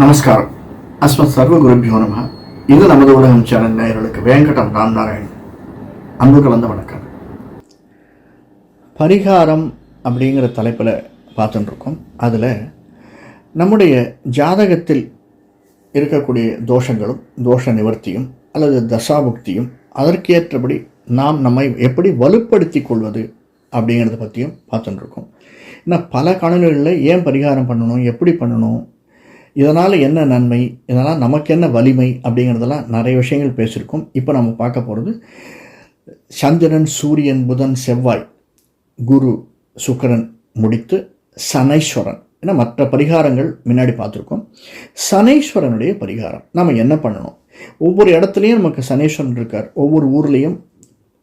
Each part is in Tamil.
நமஸ்காரம். அஸ்மத் சர்வ குருபியோ நம இது நமது உலகம் சேனல் நேயர்களுக்கு வேங்கடம் ராம் நாராயண் அன்பு கலந்த வணக்கம். பரிகாரம் அப்படிங்கிற தலைப்பில் பார்த்துட்டுருக்கோம். அதில் நம்முடைய ஜாதகத்தில் இருக்கக்கூடிய தோஷங்களும் தோஷ நிவர்த்தியும் அல்லது தசாபுக்தியும் அதற்கேற்றபடி நாம் நம்மை எப்படி வலுப்படுத்தி கொள்வது அப்படிங்கிறத பற்றியும் பார்த்துட்டுருக்கோம். இன்னும் பல காணொலிகளில் ஏன் பரிகாரம் பண்ணணும் எப்படி பண்ணணும் இதனால் என்ன நன்மை? இதனால் நமக்கு என்ன வலிமை? அப்படிங்கிறதெல்லாம் நிறைய விஷயங்கள் பேசியிருக்கோம். இப்போ நம்ம பார்க்க போகிறது சந்திரன் சூரியன் புதன் செவ்வாய் குரு சுக்கரன் முடித்து சனைஸ்வரன். ஏன்னா மற்ற பரிகாரங்கள் முன்னாடி பார்த்துருக்கோம். சனேஸ்வரனுடைய பரிகாரம். நம்ம என்ன பண்ணணும்? ஒவ்வொரு இடத்துலையும் நமக்கு சனீஸ்வரன் இருக்கார். ஒவ்வொரு ஊர்லேயும்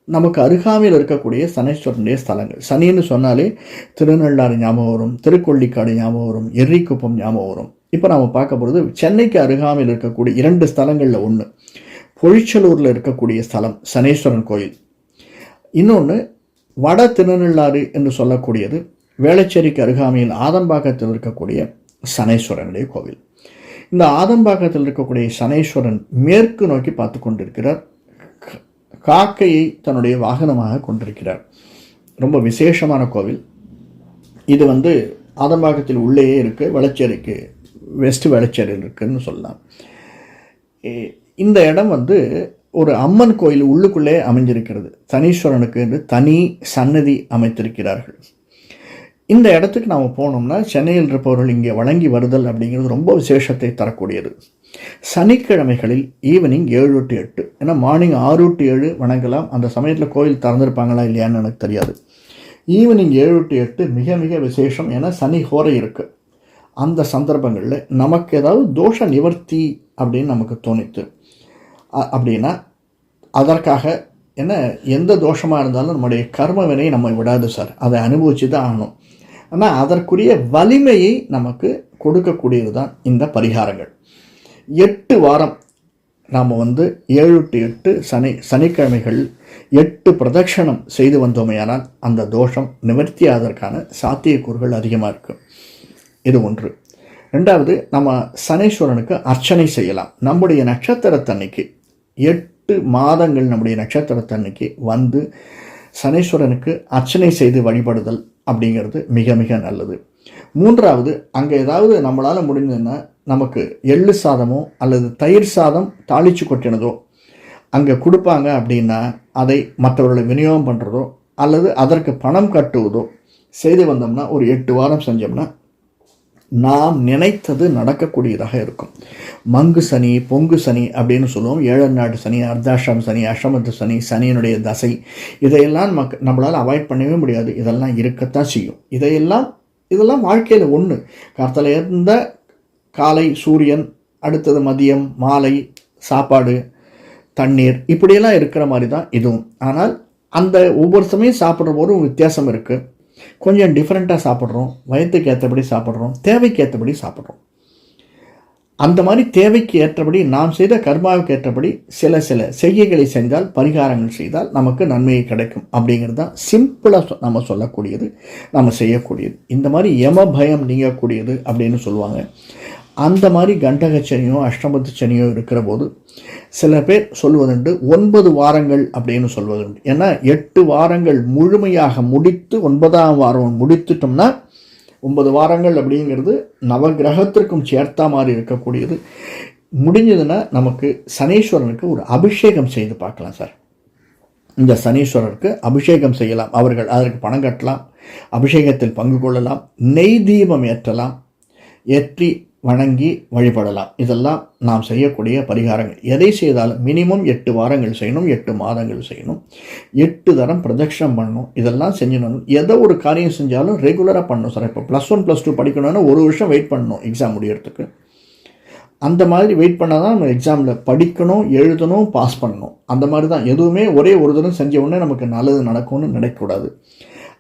நமக்கு அருகாமையில் இருக்கக்கூடிய சனீஸ்வரனுடைய ஸ்தலங்கள். சனின்னு சொன்னாலே திருநள்ளாறு ஞாபகம் வரும் திருக்கொள்ளிக்காடு ஞாபகம் வரும் எர்ரிக்குப்பம் ஞாபகம் வரும். இப்போ நாம் பார்க்க போகிறது சென்னைக்கு அருகாமையில் இருக்கக்கூடிய இரண்டு ஸ்தலங்களில் ஒன்று பொழிச்சலூரில் இருக்கக்கூடிய ஸ்தலம் சனேஸ்வரன் கோயில். இன்னொன்று வட திருநள்ளாறு என்று சொல்லக்கூடியது வேளச்சேரிக்கு அருகாமையில் ஆதம்பாக்கத்தில் இருக்கக்கூடிய சனேஸ்வரனுடைய கோவில். இந்த ஆதம்பாக்கத்தில் இருக்கக்கூடிய சனேஸ்வரன் மேற்கு நோக்கி பார்த்து கொண்டிருக்கிறார். காக்கையை தன்னுடைய வாகனமாக கொண்டிருக்கிறார். ரொம்ப விசேஷமான கோவில். இது வந்து ஆதம்பாக்கத்தில் உள்ளேயே இருக்குது வளச்சேரிக்கு வெஸ்ட் வேளச்சேரியில் இருக்குன்னு சொல்லலாம். இந்த இடம் வந்து ஒரு அம்மன் கோயில் உள்ளுக்குள்ளே அமைஞ்சிருக்கிறது. சனீஸ்வரனுக்கு என்று தனி சன்னதி அமைத்திருக்கிறார்கள். இந்த இடத்துக்கு நாம் போனோம்னா சென்னையில் இருப்பவர்கள் இங்கே வழங்கி வருதல் அப்படிங்கிறது ரொம்ப விசேஷத்தை தரக்கூடியது. சனிக்கிழமைகளில் ஈவினிங் ஏழு டு எட்டு ஏன்னா மார்னிங் ஆறு டு ஏழு வணங்கலாம். அந்த சமயத்தில் கோயில் திறந்திருப்பாங்களா இல்லையான்னு எனக்கு தெரியாது. ஈவினிங் ஏழு டு எட்டு மிக மிக விசேஷம். ஏன்னா சனி ஹோரை இருக்குது அந்த சந்தர்ப்பங்களில் நமக்கு ஏதாவது தோஷ நிவர்த்தி அப்படின்னு நமக்கு தோணித்து அ- அப்படின்னா அதற்காக என்ன எந்த தோஷமாக இருந்தாலும் நம்முடைய கர்ம வினை நம்ம விடாது சார். அதை அனுபவிச்சு தான் ஆகணும். ஆனால் அதற்குரிய வலிமையை நமக்கு கொடுக்கக்கூடியது தான் இந்த பரிகாரங்கள். எட்டு வாரம் நாம் வந்து ஏழு டு எட்டு சனி சனிக்கிழமைகள் எட்டு பிரதட்சணம் செய்து வந்தோமையானால் அந்த தோஷம் நிவர்த்தியாதற்கான சாத்தியக்கூறுகள் அதிகமாக இருக்குது இது ஒன்று. ரெண்டாவது நம்ம சனீஸ்வரனுக்கு அர்ச்சனை செய்யலாம். நம்முடைய நட்சத்திரத்தன்னைக்கு எட்டு மாதங்கள் நம்முடைய நட்சத்திரத்தன்னைக்கு வந்து சனீஸ்வரனுக்கு அர்ச்சனை செய்து வழிபடுதல் அப்படிங்கிறது மிக மிக நல்லது. மூன்றாவது அங்கே ஏதாவது நம்மளால் முடிஞ்சதுன்னா நமக்கு எள்ளு சாதமோ அல்லது தயிர் சாதம் தாளிச்சு கொட்டினதோ அங்கே கொடுப்பாங்க அப்படின்னா அதை மற்றவர்களை விநியோகம் பண்ணுறதோ அல்லது அதற்கு பணம் கட்டுவதோ செய்து வந்தோம்னா ஒரு எட்டு வாரம் செஞ்சோம்னா நாம் நினைத்தது நடக்கக்கூடியதாக இருக்கும். மங்கு சனி பொங்கு சனி அப்படின்னு சொல்லுவோம். ஏழநாடு சனி அர்த்தாஷ்டம் சனி அஷ்டமத்து சனி சனியினுடைய தசை இதையெல்லாம் மக் நம்மளால் அவாய்ட் பண்ணவே முடியாது. இதெல்லாம் இருக்கத்தான் செய்யும். இதையெல்லாம் இதெல்லாம் வாழ்க்கையில் ஒன்று கார்த்தால இருந்த காலை சூரியன் அடுத்தது மதியம் மாலை சாப்பாடு தண்ணீர் இப்படியெல்லாம் இருக்கிற மாதிரி தான் இதுவும். ஆனால் அந்த ஒவ்வொரு சமயம் சாப்பிட்ற போதும் வித்தியாசம் இருக்குது கொஞ்சம் டிஃப்ரெண்ட்டாக சாப்பிட்றோம். வயதுக்கு ஏற்றபடி சாப்பிட்றோம். தேவைக்கு ஏற்றபடி சாப்பிட்றோம். அந்த மாதிரி தேவைக்கு ஏற்றபடி நாம் செய்த கர்மாவுக்கு ஏற்றபடி சில சில செய்கைகளை செஞ்சால் பரிகாரங்கள் செய்தால் நமக்கு நன்மையை கிடைக்கும். அப்படிங்கிறது தான் சிம்பிளாக நம்ம சொல்லக்கூடியது நம்ம செய்யக்கூடியது. இந்த மாதிரி யம பயம் நீங்கக்கூடியது அப்படின்னு சொல்லுவாங்க. அந்த மாதிரி கண்டக சனியோ அஷ்டமத்து சனியோ இருக்கிற போது சில பேர் சொல்வதுண்டு ஒன்பது வாரங்கள் அப்படின்னு சொல்வதுண்டு. ஏன்னா எட்டு வாரங்கள் முழுமையாக முடித்து ஒன்பதாம் வாரம் முடித்துட்டோம்னா ஒன்பது வாரங்கள் அப்படிங்கிறது நவகிரகத்திற்கும் சேர்த்தா மாதிரி இருக்கக்கூடியது. முடிஞ்சதுன்னா நமக்கு சனீஸ்வரனுக்கு ஒரு அபிஷேகம் செய்து பார்க்கலாம் சார். இந்த சனீஸ்வரருக்கு அபிஷேகம் செய்யலாம். அவர்கள் அதற்கு பணம் கட்டலாம் அபிஷேகத்தில் பங்கு கொள்ளலாம் நெய் தீபம் ஏற்றலாம் ஏற்றி வணங்கி வழிபடலாம். இதெல்லாம் நாம் செய்யக்கூடிய பரிகாரங்கள். எதை செய்தாலும் மினிமம் எட்டு வாரங்கள் செய்யணும் எட்டு மாதங்கள் செய்யணும். எட்டு தரம் பிரதட்சணம் பண்ணணும். இதெல்லாம் செஞ்சணும் எதை ஒரு காரியம் செஞ்சாலும் ரெகுலராக பண்ணணும். சார் இப்போ ப்ளஸ் ஒன் ப்ளஸ் டூ படிக்கணும்னா ஒரு வருஷம் வெயிட் பண்ணணும் எக்ஸாம் முடியறதுக்கு. அந்த மாதிரி வெயிட் பண்ணால் தான் நம்ம எக்ஸாமில் படிக்கணும் எழுதணும் பாஸ் பண்ணணும். அந்த மாதிரி தான். எதுவுமே ஒரே ஒரு தரம் செஞ்ச உடனே நமக்கு நல்லது நடக்கும்னு நினைக்கக்கூடாது.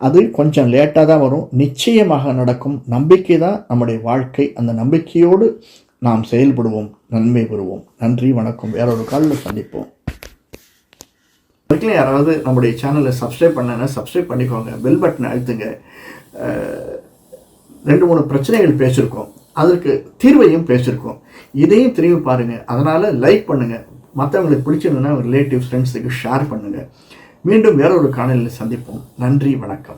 அது கொஞ்சம் லேட்டாக தான் வரும். நிச்சயமாக நடக்கும். நம்பிக்கை தான் நம்முடைய வாழ்க்கை. அந்த நம்பிக்கையோடு நாம் செயல்படுவோம். நன்மை பெறுவோம். நன்றி வணக்கம். வேற ஒரு காலில் சந்திப்போம். வரைக்கும் யாராவது நம்முடைய சேனலை சப்ஸ்கிரைப் பண்ணனா சப்ஸ்கிரைப் பண்ணிக்கோங்க. பெல் பட்டனை அழுத்துங்க. ரெண்டு மூணு பிரச்சனைகள் பேசியிருக்கோம். அதற்கு தீர்வையும் பேசியிருக்கோம். இதையும் திரும்பி பாருங்கள் அதனால் லைக் பண்ணுங்கள் மற்றவங்களுக்கு பிடிச்சிருந்ததுன்னா ரிலேட்டிவ் ஃப்ரெண்ட்ஸுக்கு ஷேர் பண்ணுங்கள் மீண்டும் வேறொரு காணொலியில் சந்திப்போம். நன்றி வணக்கம்.